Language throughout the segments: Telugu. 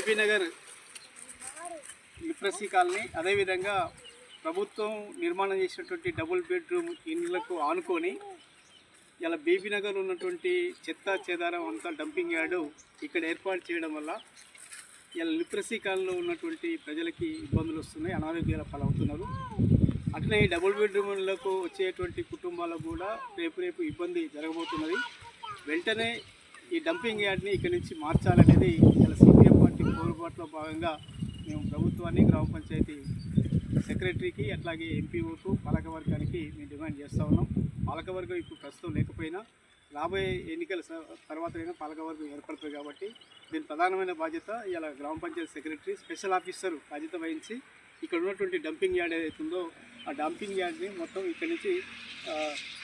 బీపీ నగర్ లిప్రసీ కాలనీ అదేవిధంగా ప్రభుత్వం నిర్మాణం చేసినటువంటి డబుల్ బెడ్రూమ్ ఇండ్లకు ఆనుకొని ఇలా బీబీ నగర్ ఉన్నటువంటి చెత్త చెదారం అంతా డంపింగ్ యార్డు ఇక్కడ ఏర్పాటు చేయడం వల్ల ఇలా లిటరసీ కాలంలో ఉన్నటువంటి ప్రజలకి ఇబ్బందులు వస్తున్నాయి అనారోగ్యాల పాలవుతున్నారు. అట్లనే ఈ డబుల్ బెడ్రూమ్లకు వచ్చేటువంటి కుటుంబాలకు కూడా రేపు రేపు ఇబ్బంది జరగబోతున్నది. వెంటనే ఈ డంపింగ్ యార్డ్ని ఇక్కడి నుంచి మార్చాలనేది ఇలా భాగంగా మేము ప్రభుత్వాన్ని గ్రామ పంచాయతీ సెక్రటరీకి అట్లాగే ఎంపీఓకు పాలకవర్గానికి మేము డిమాండ్ చేస్తూ ఉన్నాం. పాలకవర్గం ఇప్పుడు ప్రస్తుతం లేకపోయినా రాబోయే ఎన్నికల తర్వాత అయినా పాలకవర్గం ఏర్పడుతుంది కాబట్టి దీని ప్రధానమైన బాధ్యత ఇలా గ్రామ పంచాయతీ సెక్రటరీ స్పెషల్ ఆఫీసర్ బాధ్యత వహించి ఇక్కడ ఉన్నటువంటి డంపింగ్ యార్డ్ ఏదైతుందో ఉందో ఆ డంపింగ్ యార్డ్ని మొత్తం ఇక్కడి నుంచి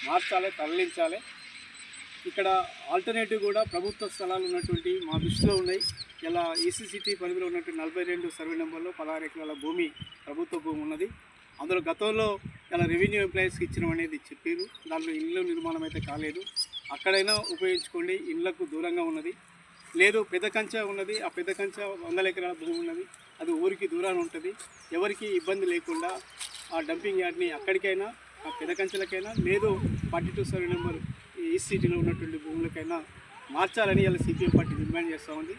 మార్చాలి తరలించాలి. ఇక్కడ ఆల్టర్నేటివ్ కూడా ప్రభుత్వ స్థలాలు ఉన్నటువంటి మా దృష్టిలో ఉన్నాయి. ఇలా ఈసీసీటీ పరిధిలో ఉన్నటువంటి నలభై రెండు సర్వే నెంబర్లో పదహారు ఎకరాల భూమి ప్రభుత్వ భూమి ఉన్నది. అందులో గతంలో ఇలా రెవెన్యూ ఎంప్లాయీస్కి ఇచ్చడం అనేది చెప్పారు దాంట్లో ఇళ్ళ నిర్మాణం అయితే కాలేదు. అక్కడైనా ఉపయోగించుకోండి. ఇళ్ళకు దూరంగా ఉన్నది. లేదు పెద్ద కంచె ఉన్నది. ఆ పెద్ద కంచె వందల ఎకరాల భూమి ఉన్నది. అది ఊరికి దూరాన ఉంటుంది. ఎవరికి ఇబ్బంది లేకుండా ఆ డంపింగ్ యార్డ్ని అక్కడికైనా ఆ పెద్ద కంచెలకైనా లేదు ఫార్టీ టూ సర్వే నెంబర్ ఈ సిటీలో ఉన్నటువంటి భూములకైనా మార్చాలని ఇలా సిపిఎం పార్టీ డిమాండ్ చేస్తూ ఉంది.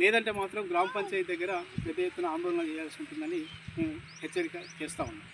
లేదంటే మాత్రం గ్రామ పంచాయతీ దగ్గర పెద్ద ఎత్తున ఆందోళన చేయాల్సి ఉంటుందని మేము హెచ్చరిక చేస్తూ ఉన్నాం